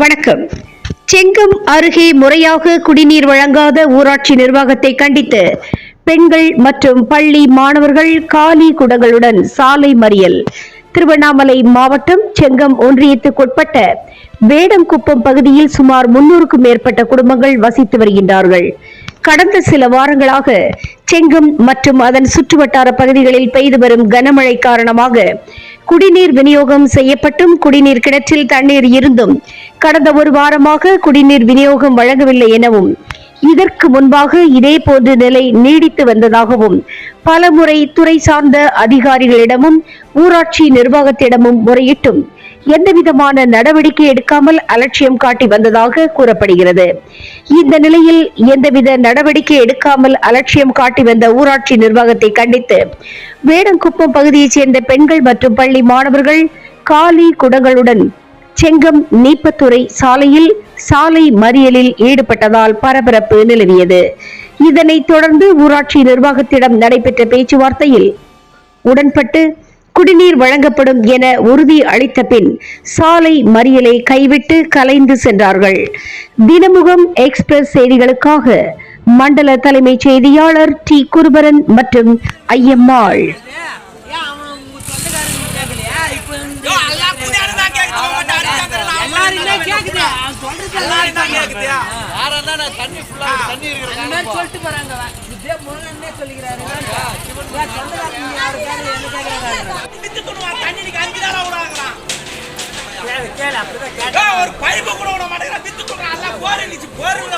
வணக்கம். செங்கம் அருகே முறையாக குடிநீர் வழங்காத ஊராட்சி நிர்வாகத்தை கண்டித்து பெண்கள் மற்றும் பள்ளி மாணவர்கள் காலி குடங்களுடன் சாலை மறியல். திருவண்ணாமலை மாவட்டம் செங்கம் ஒன்றியத்துக்குட்பட்ட வேடங்குப்பம் பகுதியில் சுமார் முன்னூறுக்கும் மேற்பட்ட குடும்பங்கள் வசித்து வருகின்றார்கள். கடந்த சில வாரங்களாக செங்கம் மற்றும் அதன் சுற்றுவட்டார பகுதிகளில் பெய்து வரும் கனமழை காரணமாக குடிநீர் விநியோகம் செய்யப்பட்டும். குடிநீர் கிணற்றில் தண்ணீர் இருந்தும் கடந்த ஒரு வாரமாக குடிநீர் விநியோகம் வழங்கவில்லை எனவும் இதற்கு முன்பாக இதே போன்ற நிலை நீடித்து வந்ததாகவும் பலமுறை துறை சார்ந்த அதிகாரிகளிடமும் ஊராட்சி நிர்வாகத்திடமும் முறையிட்டும் எந்தவிதமான நடவடிக்கை எடுக்காமல் அலட்சியம் காட்டி வந்ததாக கூறப்படுகிறது. இந்த நிலையில் எந்தவித நடவடிக்கை எடுக்காமல் அலட்சியம் காட்டி வந்த ஊராட்சி நிர்வாகத்தை கண்டித்து வேடங்குப்பம் பகுதியைச் சேர்ந்த பெண்கள் மற்றும் பள்ளி மாணவர்கள் காலி குடங்களுடன் செங்கம் நீப்பத்துறை சாலையில் சாலை மறியலில் ஈடுபட்டதால் பரபரப்பு நிலவியது. இதனைத் தொடர்ந்து ஊராட்சி நிர்வாகத்திடம் நடைபெற்ற பேச்சுவார்த்தையில் உடன்பட்டு குடிநீர் வழங்கப்படும் என உறுதி அளித்த பின் சாலை மறியலை கைவிட்டு கலைந்து சென்றார்கள். தினமுகம் எக்ஸ்பிரஸ் செய்திகளுக்காக மண்டல தலைமைச் செய்தியாளர் டி. குருபரன் மற்றும் ஐயம்மாள். கேக்குது. சொல்றது எல்லாரும் தான் கேக்குது. அந்த மாதிரி சொல்லிட்டு போறாங்க அவன். இப்படியே முருகன்னே சொல்லிக்கிறாரு. சொந்தக்காரங்க யாரு கேட்கல, என்ன கேட்கறாங்க? வித்து துணுவான். தண்ணி. யோ, ஒரு பைப்பு கூட விட மாட்டேங்கிறான். வித்து துணுறான். எல்லாம் இருந்துச்சு. பூரா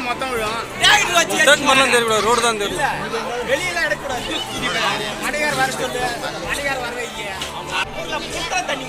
மொத்தம் விழும். வச்சு ஏத்தி டேக் பண்ணலாம் தெரியல ரோடு தான் எடுக்கக்கூடாது. மணிகார் வர சொல்லு மணிகார் வர தண்ணி இருக்கா தண்ணி?